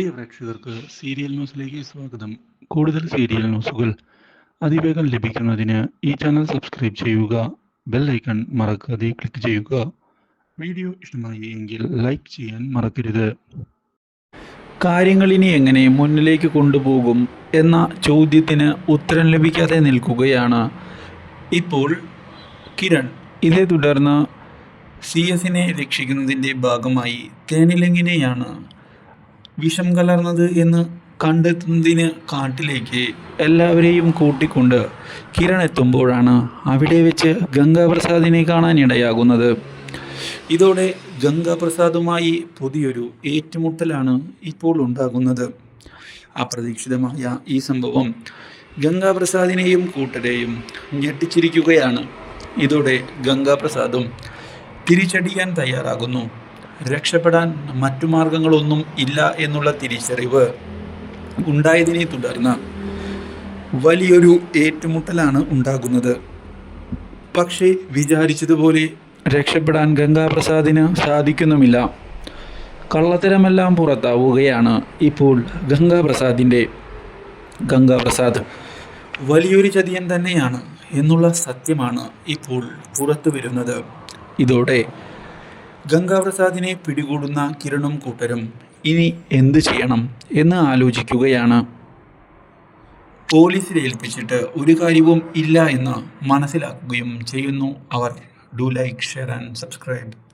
പ്രിയ പ്രേക്ഷകർക്ക് സീരിയൽ ന്യൂസിലേക്ക് സ്വാഗതം. കൂടുതൽ സീരിയൽ ന്യൂസുകൾ അതിവേഗം ലഭിക്കുന്നതിന് ഈ ചാനൽ സബ്സ്ക്രൈബ് ചെയ്യുക ബെൽ ഐക്കൺ മറക്കാതെ ക്ലിക്ക് ചെയ്യുക. വീഡിയോ ഇഷ്ടമായി എങ്കിൽ ലൈക്ക് ചെയ്യാൻ മറക്കരുത്. കാര്യങ്ങളിനി എങ്ങനെ മുന്നിലേക്ക് കൊണ്ടുപോകും എന്ന ചോദ്യത്തിന് ഉത്തരം ലഭിക്കാതെ നിൽക്കുകയാണ്. ഇപ്പോൾ കിരൺ. ഇതേ തുടർന്ന് സി എസിനെ രക്ഷിക്കുന്നതിന്റെ ഭാഗമായി തേനിലെങ്ങനെയാണ്? വിഷം കലർന്നത് എന്ന് കണ്ടെത്തുന്നതിന് കാട്ടിലേക്ക് എല്ലാവരെയും കൂട്ടിക്കൊണ്ട് കിരൺ എത്തുമ്പോഴാണ് അവിടെ വെച്ച് ഗംഗാപ്രസാദിനെ കാണാനിടയാകുന്നത് ഇതോടെ ഗംഗാപ്രസാദുമായി പുതിയൊരു ഏറ്റുമുട്ടലാണ് ഇപ്പോൾ ഉണ്ടാകുന്നത്. അപ്രതീക്ഷിതമായ ഈ സംഭവം ഗംഗാപ്രസാദിനെയും കൂട്ടരെയും ഞെട്ടിച്ചിരിക്കുകയാണ്. ഇതോടെ ഗംഗാപ്രസാദും തിരിച്ചടിക്കാൻ തയ്യാറാകുന്നു. രക്ഷപ്പെടാൻ മറ്റു മാർഗങ്ങളൊന്നും ഇല്ല എന്നുള്ള തിരിച്ചറിവ് ഉണ്ടായതിനെ തുടർന്ന് വലിയൊരു ഏറ്റുമുട്ടലാണ് ഉണ്ടാകുന്നത്. പക്ഷേ വിചാരിച്ചതുപോലെ രക്ഷപ്പെടാൻ ഗംഗാപ്രസാദിന് സാധിക്കുന്നുമില്ല. കള്ളത്തരമെല്ലാം പുറത്താവുകയാണ് ഇപ്പോൾ ഗംഗാപ്രസാദിന്റെ ഗംഗാപ്രസാദ്. വലിയൊരു ചതിയൻ തന്നെയാണ് എന്നുള്ള സത്യമാണ് ഇപ്പോൾ പുറത്തു വരുന്നത് ഇതോടെ ഗംഗാപ്രസാദിനെ പിടികൂടുന്ന കിരണും കൂട്ടരും ഇനി എന്ത് ചെയ്യണം എന്ന് ആലോചിക്കുകയാണ്. പോലീസിൽ ഏൽപ്പിച്ചിട്ട് ഒരു കാര്യവും ഇല്ല എന്ന് മനസ്സിലാക്കുകയും ചെയ്യുന്നു അവർ. Do like share and subscribe.